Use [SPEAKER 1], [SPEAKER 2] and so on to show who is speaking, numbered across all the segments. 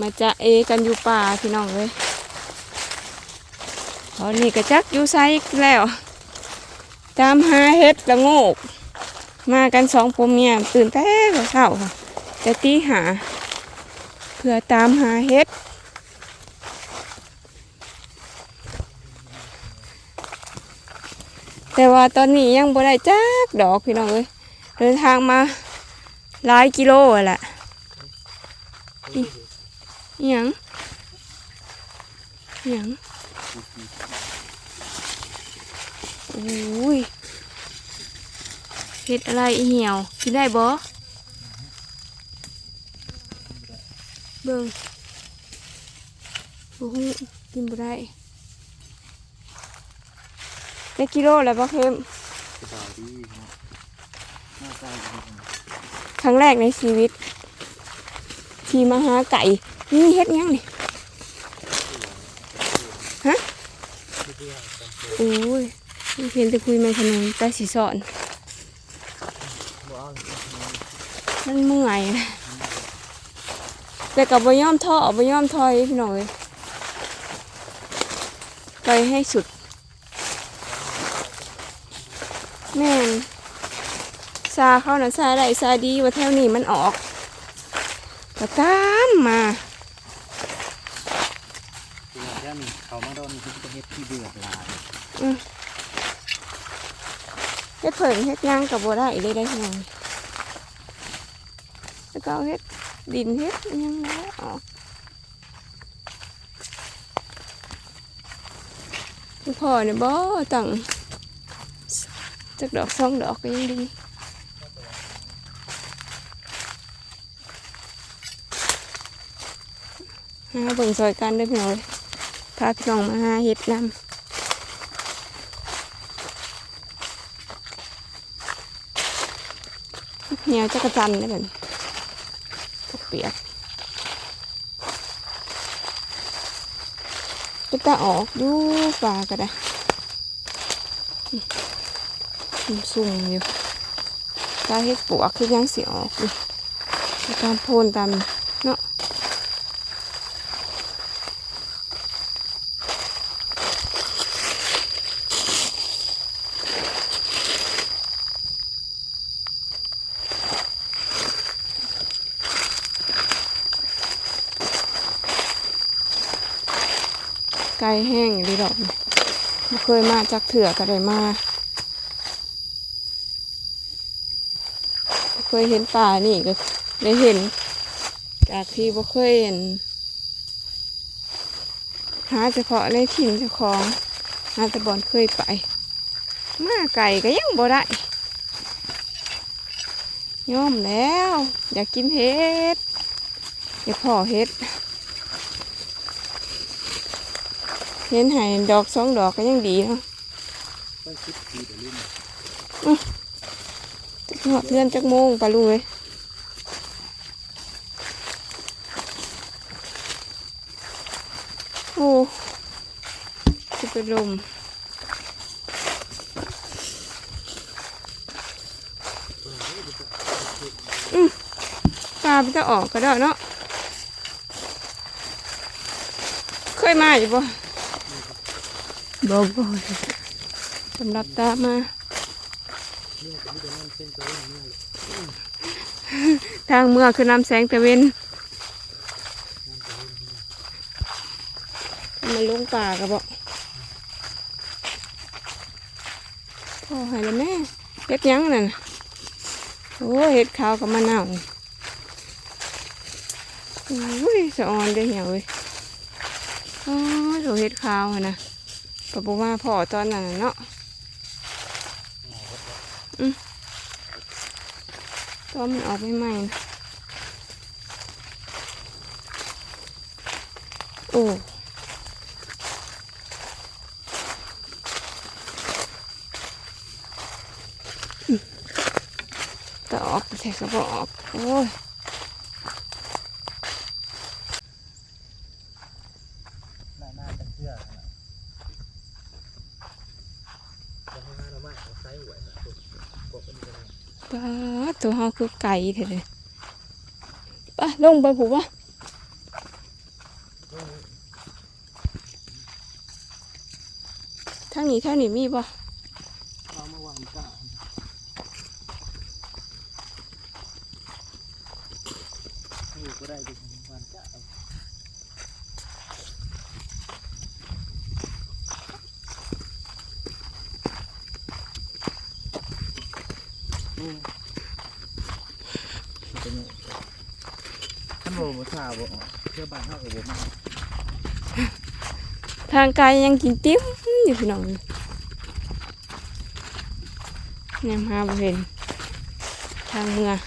[SPEAKER 1] มาจะเอกันอยู่ป่าพี่น้องเลยตอนนี้ก็จักอยู่ไซแล้ว ตามหาเห็ดละโงก มากันสองผัวเมียตื่นแต่เช้าค่ะแต่ตีหา เพื่อตามหาเห็ดแต่ว่าตอนนี้ยังบ่ได้จักดอกพี่น้องเอ้ยเดินทางมาหลายกิโลอะแหละ หยังหยังโอ้ยเห็ดอะไรเหี่ยวกินได้บ่เบิ่งโอ้โหกินบ่ได้ได้กิโลแล้วบ่เค็ม
[SPEAKER 2] สบายดี
[SPEAKER 1] ครั้งแรกในชีวิต ที่มาหาไก่ นี่เฮ็ดยังนี่ฮะโอ้ยเพียงแต่คุยม่ขนมแต่สีสอน
[SPEAKER 2] ว้าว
[SPEAKER 1] มันเมื่อยแต่กับบย่อมท้อบย่อมถอยพี่น้องเลยไปให้สุด แม่นซาเข้านะซาได้ซาดีว่าแถวนี้มันออกก็ตามมา
[SPEAKER 2] นี่เขามาโดนที่ประเทศที่เดือดร้าย
[SPEAKER 1] เฮ็ดเผิงเฮ็ดย่างกับบัได้เลยได้พี่น้องแล้วก็เฮ็ดดินเฮ็ดยังแล้วออกพ่อเนี่ยบ่ตั้งจักดอกสองดอกก็ยังดีหาเบิ่งซอยกันเด้อพี่น้องเอ้ย พาพี่น้องมาหาเฮ็ดนำเหนียวจักรจันทร์ได้แบบพวกเปียกก็ตาออกอยู่ป่าก็ได้สุ่มอยู่ตาเฮ็ดปวกคือยังสิออกอยู่ตามโพนตามเนาะ ไก่แห้งอยู่ดีดอกนี่บ่เคยมาจากเถื่อก็ได้มาเคยเห็นป่านี่ก็ได้เห็น จากที่บ่เคยเห็น หาเฉพาะในถิ่นเจ้าของหาแต่บอนเคยไป มาไก่ก็ยังบ่ได้ยอมแล้ว อยากกินเห็ดอยากพ่อเห็ด เห็นหายดอกสองดอกก็ยังดีเนาะ
[SPEAKER 2] ก็คิดทีเดี๋ยวลืม
[SPEAKER 1] จักหอดเพื่อนจักโมงปลาลุงเลยโอ้จะเป็นลมอืมปลาไปจะออกก็ได้เนาะเคยมาอยู่บ่ บ่บ่สำหรับตามา ทางเมื่อคือน้ำแสงตะเวนมาลงป่ากับบอกพ่อให้แล้วแม่เฮ็ดยังนั่นน่ะโอ้เฮ็ดขาวกับมะนาวอุ้ยสะออนได้เหี่ยวเว้ยอ๋อดูเฮ็ดขาวนนะกับบุมาพ่อตอนนั้นน่ะเนาะตอนมันออกใหม่ๆนะโอ้แต่ออกแต่ก็บออก โอ้ย ป้าตัวเฮาคือไก่เถอะเลยป้าลงไปผูกวะทางนี้
[SPEAKER 2] ทางนี้มีปะ ท่านโมบ่ทราบบ่เพื่อบ้านเฮาก็บ่มา
[SPEAKER 1] ทางไกลยังกินติ้มอยู่พี่น้องยังหาบ่เห็น ทางเมือง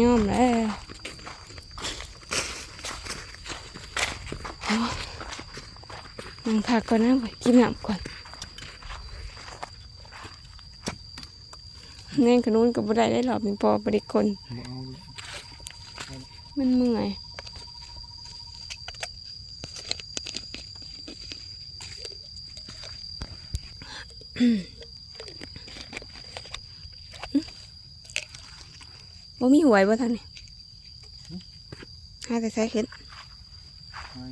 [SPEAKER 1] ย่อมแล้วโอ้ นั่งพักก่อนนะไปกินน้ำก่อนแน่นขนุนกับบุได้ได้หรอกมีพอบริคน
[SPEAKER 2] บ่เอา
[SPEAKER 1] มันเมื่อยบ่มีหวยบ่ท่านนี่หาแต่ใช้ขึ้น
[SPEAKER 2] เอา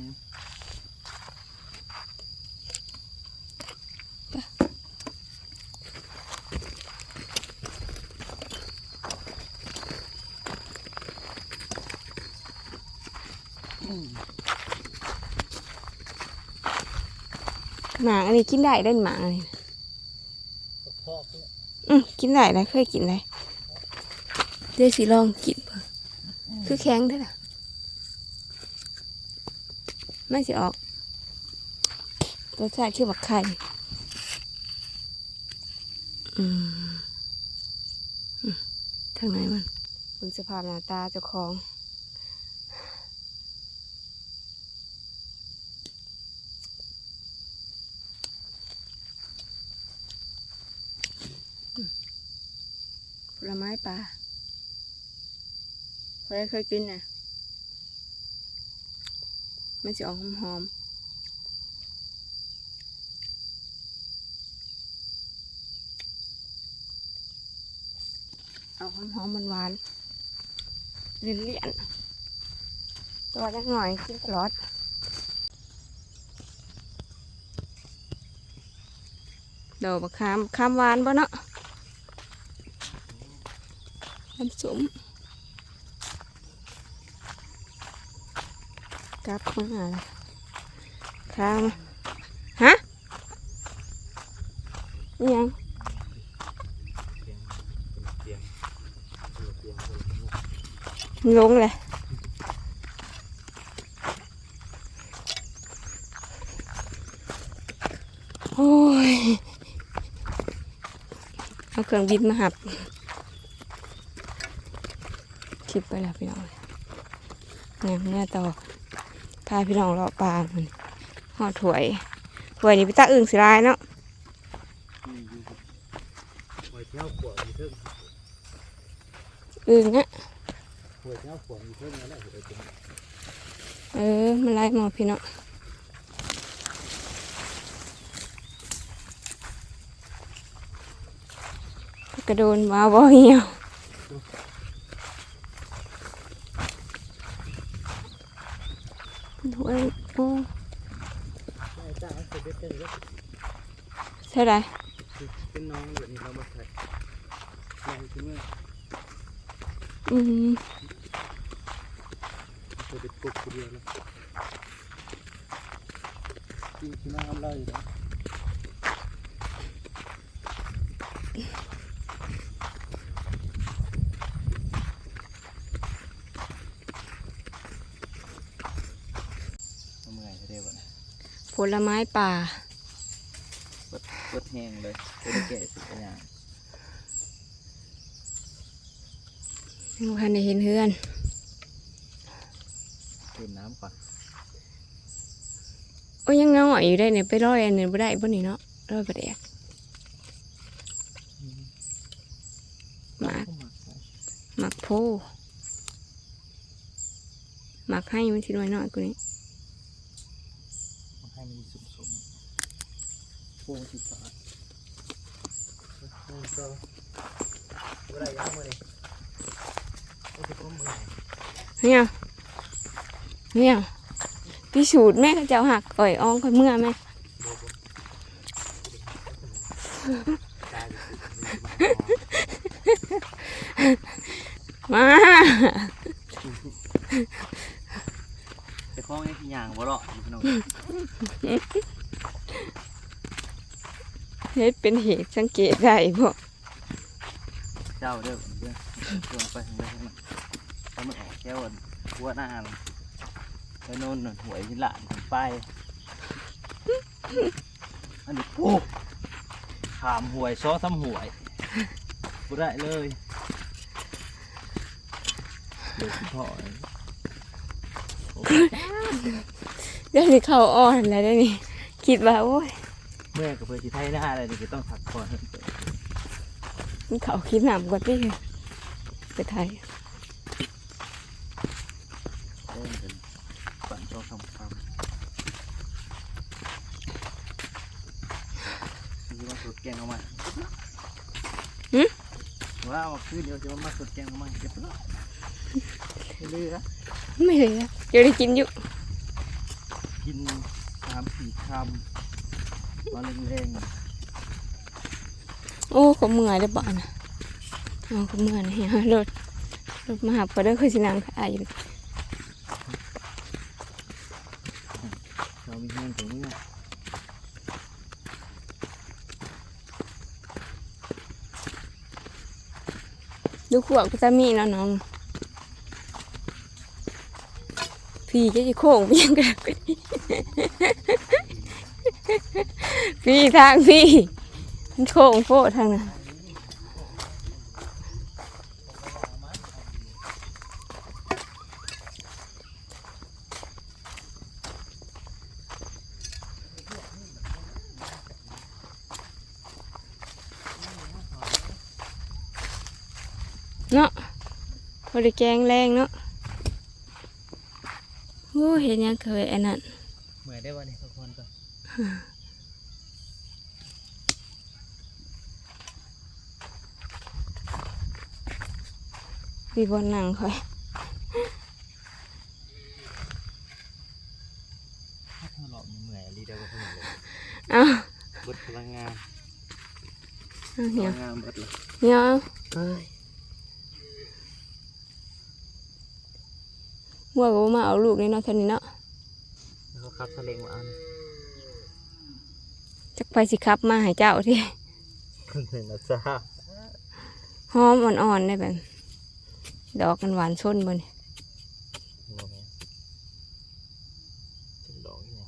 [SPEAKER 1] หมาอันนี้กินได้ได้หมาอันนี้
[SPEAKER 2] พ่อเพื่อ
[SPEAKER 1] อืมกินได้นะเคยกินได้เดี๋ยวสิลองกินเบิ่งคือแข็งได้อล่ะไม่สิออกรสชาติคือบักไข่อืมอืมทางไหนมันเบิ่งสภาพหน้าตาเจ้าของ ผลไม้ป่าใครเคยกินน่ะมันจะออกหอมๆออกหอมๆหวานๆเลี่ยนตัวจักหน่อยกินตลอดดอกมะขามขามหวานบ่เนาะ น้ำส้มกลับมาอะไรข้ามฮะยัง
[SPEAKER 2] เนี่ยง
[SPEAKER 1] ลงเลยโอ้ย เอาเครื่องบินมาหับ คลิปไปแล้วพี่น้องเนี่ยเมื่อต่อพาพี่น้องเลาะปลามันห่อถวยถวยนี่พี่ตาอึ่งสิลายเนาะ
[SPEAKER 2] อึ่ง
[SPEAKER 1] อะ
[SPEAKER 2] เท้าขวดมีเทิงนั่ยเอ
[SPEAKER 1] อมันไล่มาพี่เนาะกระโดนมาบ่เหี่ยวถ้วยโอ้
[SPEAKER 2] ใช่จ้าเอาเสร็จเต็มแล้ว
[SPEAKER 1] ใช่ไร
[SPEAKER 2] เป็นน้องแบบนี้เรามาใส่ใส่ขึ้นมา
[SPEAKER 1] อืม
[SPEAKER 2] จะเป็นกบคนเดียวแล้วกินขี้น้ำเราอยู่แล้วทำไงเรียกว่า
[SPEAKER 1] ผลไม้ป่า
[SPEAKER 2] เปิ ดเปิดแห้งเลยเปิดแก่สุดอย่าง
[SPEAKER 1] ยังพันได้เห็นเฮือน
[SPEAKER 2] ดื่มน้ำก่อน
[SPEAKER 1] โอ้ยยังเงาอะอยู่ได้เนี่ยไปร้อยอันนี้บ่ได้บ่นี่เนาะร้อยประแดกหมาก
[SPEAKER 2] เข้ามาใส่
[SPEAKER 1] หมักโพหมักให้มันสิน้อยน้อยกว่านี้
[SPEAKER 2] ให้มันสุ่มๆโป่งสิบบาทหนึ่งสองบ่ได้ยังมือนี่โอ้ยผมมือ
[SPEAKER 1] เนี่ยเนี่ยพิสูจน์แม่เจ้าหักอ่อยอ่องค่อยเมื่อแม่มา
[SPEAKER 2] แต่ข้องนี่ที่ย่างบ่หรอดพี่น้อง
[SPEAKER 1] เฮ็ดเป็นเหตุสังเกตได้บ่
[SPEAKER 2] เจ้าเด้อเด้อชวนไปทางใดทางนั้นถ้ามันออกแก้วอันหัวหน้าน่ะไปโน่นน่ะหวยที่หลานผมไปอันนี้โอ้ขามหวยซ้อซ้ำหวยบ่ได้เลยเดี๋ยวคุณพ่อ
[SPEAKER 1] เดี๋ยวสิเข้าอ่อนแล้วเดี๋ยวนี้คิดว่าโอ้ย
[SPEAKER 2] เมื่อกับเพื่อที่ไทยหน้าอะไรนี่ก็ต้องผักก่อนเขา
[SPEAKER 1] คิดหนำกว่าที่ไปไทย
[SPEAKER 2] เล่นกันปั่นต้องทำคำนี่มาสุดแกงเอามาว้าวคือเดี๋ยวจะมาสุดแกงเอามาเก็บไปแล้วเรื่อ
[SPEAKER 1] ไม่เลยอะเดี๋ยวได้กินอยู่
[SPEAKER 2] กินสามสี่คำ ตอนแรง
[SPEAKER 1] โอ้ก็เมื่อยได้อบ่นะเอาก็เมื่อยนะเฮียรถรถมาหาพอได้คือสินางขายอยู่
[SPEAKER 2] ๆเรามีเงินตรงนี้
[SPEAKER 1] ดูขวบก็จะมีเนาะน้องพี่จะจะโค้งไปยังไง พี่ทางพี่โค้งโฟทางนั้นเนาะบริแกงแรงเนาะโอ้เห็นยังเคยอันนั้น
[SPEAKER 2] เหมือนได้วันนี้ทุ กคนก็
[SPEAKER 1] มีบนหนังคอย
[SPEAKER 2] ถ้าเธอหลอกเหนื่อยรีเดียวก็เหนื่อยเลย
[SPEAKER 1] เอา
[SPEAKER 2] บดพลังงาน
[SPEAKER 1] เอา
[SPEAKER 2] พ
[SPEAKER 1] เหี่ย
[SPEAKER 2] ลั
[SPEAKER 1] ว
[SPEAKER 2] งงานบดเลย
[SPEAKER 1] เหี่ยวเอา
[SPEAKER 2] เฮ้ย
[SPEAKER 1] หัวก็บ่มาเอาลูกนี่เนาะเท่านี้เนาะ
[SPEAKER 2] แล้วก็ขับสลิงมาเอานี่
[SPEAKER 1] จักไป สิครับมาให้เจ้าที่
[SPEAKER 2] เพิ่งเห็นนะจ้า
[SPEAKER 1] หอมอ่อนๆได้แบบ ดอกมันหวานส้นบน
[SPEAKER 2] โอ้โหถึงดอกนี่ไง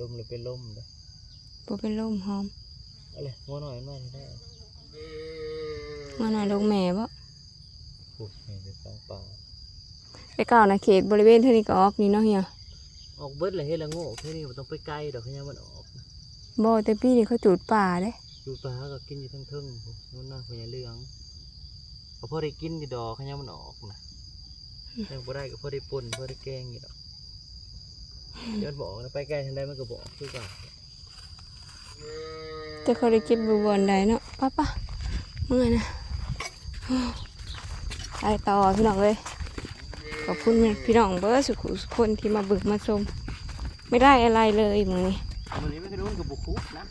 [SPEAKER 2] ดมเลยเป็นลมเลย
[SPEAKER 1] บ่เป็นลมหอม
[SPEAKER 2] เอาเลยงัวหน่อยมาได้
[SPEAKER 1] มาหน่อยลูกแม่บ่
[SPEAKER 2] ผูกเห็นเป็นฟางป่า
[SPEAKER 1] ไปเก่านะเขตบริเวณเท่านี้ก็ออกนี่เนาะเฮีย
[SPEAKER 2] ออกเบิดเลยเฮ้ยละโง่แค่นี้มันต้องไปไกลดอกแค่นี้มันออก
[SPEAKER 1] บ่แต่ปีนี้เขาจูดป่าเด้
[SPEAKER 2] ดูปลาก็กินอยู่ทั้งเทึ่งนู่นน่าพญาเรืองก็พอได้กินอยู่ดอกแค่นี้มันออกนะยังบ่ได้ก็พอได้ปนพอได้แกงอยู่ดอกยอดบอกนะไปไกลทันใดมันก็บอกคือกัน
[SPEAKER 1] แต่เขาได้เก็บรูบอลได้เนาะป้าป้าเมื่อยนะไปต่อพี่น้องเลย ขอบคุณแม่พี่น้องเบอร์สุขุสุคนที่มาบึกมาชมไม่ได้อะไรเลยมือนี้
[SPEAKER 2] มือนี้ไม่เคยรู้มันกับบุคุนะ